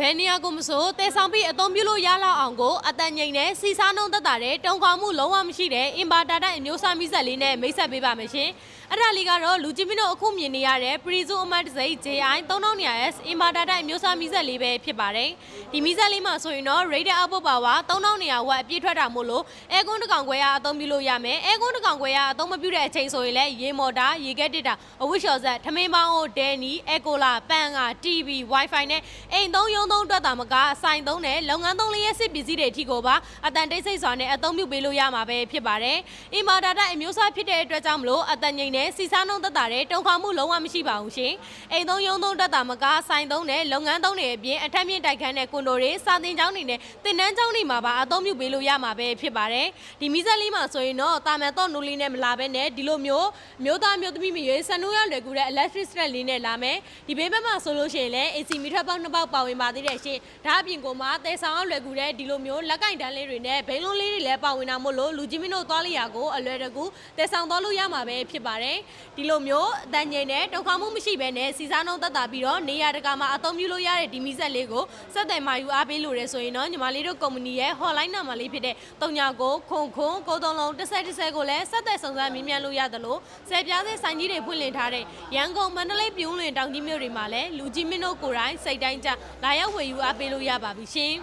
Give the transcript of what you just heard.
ဘယ်နေရာကိုမဆိုတည်ဆောင်ပြီးအသုံးပြုလို့ရလောက်အောင်ကိုအတန်ငိမ့်နဲ့စီစားနှုံးသက်တာတဲ့တုံခေါမှုလုံးဝမရှိတဲ့အင်ဘာတာတိုင်းအမျိုးအစားမိဆက်လေးနဲ့မိတ်ဆက်ပေးပါမယ်ရှင်အဲ့ဒါလေးကတော့လူကြီးမင်းတို့အခုမြင်နေရတဲ့ Prizo အမတ်တစိ JI 3900S အင်ဘာတာတိုင်းအမျိုးအစားမိဆက်လေးပဲဖြစ်ပါတယ်ဒီမိဆက်လေးမှာဆိုရင်တော့ Radar Output Power 3900ဝက်အပြည့်ထွက်တာမို့လို့အဲကွန်းတစ်ကောင်ခွဲရအသုံးပြုလို့ရမယ်အဲကွန်းတစ်ကောင်ခွဲရအသုံးမပြုတဲ့အချိန်ဆိုရင်လည်းရေမော်တာရေကက်တစ်တာအဝိရှော်ဆက်ထမင်းပေါင်းဟိုဒဲနီအက်ကိုလာပန်က TV Wi-Fi နဲ့အိမ်သုံးရုံသုံးအတွက်တာမကဆိုင်သုံးနဲ့လုပ်ငန်းသုံးလေးရဲ့စစ်ပစ္စည်းတွေအထိကိုပါအတန်တိတ်ဆိတ်စွာနဲ့အသုံးပြုပေးလို့ရမှာပဲဖြစ်ပါတယ်။အင်မာဒါတာအမျိုးအစားဖြစ်တဲ့အတွက်ကြောင့်မလို့အတန်ငိမ့်နဲ့စီစားနှုံးသက်တာတဲ့တုံခါမှုလုံးဝမရှိပါဘူးရှင်။အိမ်သုံးရုံသုံးအတွက်တာမကဆိုင်သုံးနဲ့လုပ်ငန်းသုံးတွေအပြင်အထက်မြင့်တိုက်ခန်းနဲ့ကွန်ဒိုတွေစာသင်ကျောင်းတွေနဲ့သင်တန်းကျောင်းတွေမှာပါအသုံးပြုပေးလို့ရမှာပဲဖြစ်ပါတယ်။ဒီမီဇက်လေးမှာဆိုရင်တော့တာမန်တော့နူလေးနဲ့မလာဘဲနဲ့ဒီလိုမျိုးမျိုးသားမျိုးသမီးမရွေးဆန်နူရလွယ်ကူတဲ့ electric strap လေးနဲ့လာမယ်။ဒီဘေးဘက်မှာဆိုလို့ရှိရင်လည်း AC မီထပ်ပေါက်နှစ်ပေါက်ပါဝင်ပါသေးတယ်ရှင်။ဒါအပြင်ကိုမှတဲဆောင်အောင်လွယ်ကူတဲ့ဒီလိုမျိုးလက်ကင်တန်းလေးတွေနဲ့ဘိန်းလုံးလေးတွေလည်းပါဝင်တာမို့လို့လူကြီးမင်းတို့သွားလိုက်ရကိုအလွယ်တကူတဲဆောင်သွားလို့ရမှာပဲဖြစ်ပါတယ်။ဒီလိုမျိုးအတန်ငိမ့်နဲ့တောက်ခါမှုမရှိဘဲနဲ့စီစားနှုံးသက်တာပြီးတော့နေရာတကာမှာအသုံးပြုလို့ရတဲ့ဒီမီဆက်လေးကိုစက်တယ်မာယူအားပေးလို့ရဆိုရင်တော့ညီမလေးတို့ကုမ္ပဏီရဲ့ hotline နံပါတ်လေးဖြစ်တဲ့39ခွန်ခွန်ကိုသုံးလုံးတစ်ဆက်တစ်ဆက်ကိုလည်းစက်တယ်စုံစမ်းမြင်မြန်လို့ရသလိုဆယ်ပြားတဲ့ဆိုင်ကြီးတွေဖွင့်လှစ်ထားတဲ့ရန်ကုန်မန္တလေးပြုံးလွင်တောင်ကြီးမြို့တွေမှာလည်းလူကြီးမင်းတို့ကိုယ်တိုင်စိတ်တိုင်းကြလာရောက်ဝယ်ယူအားပေးလို့ရပါပြီရှင်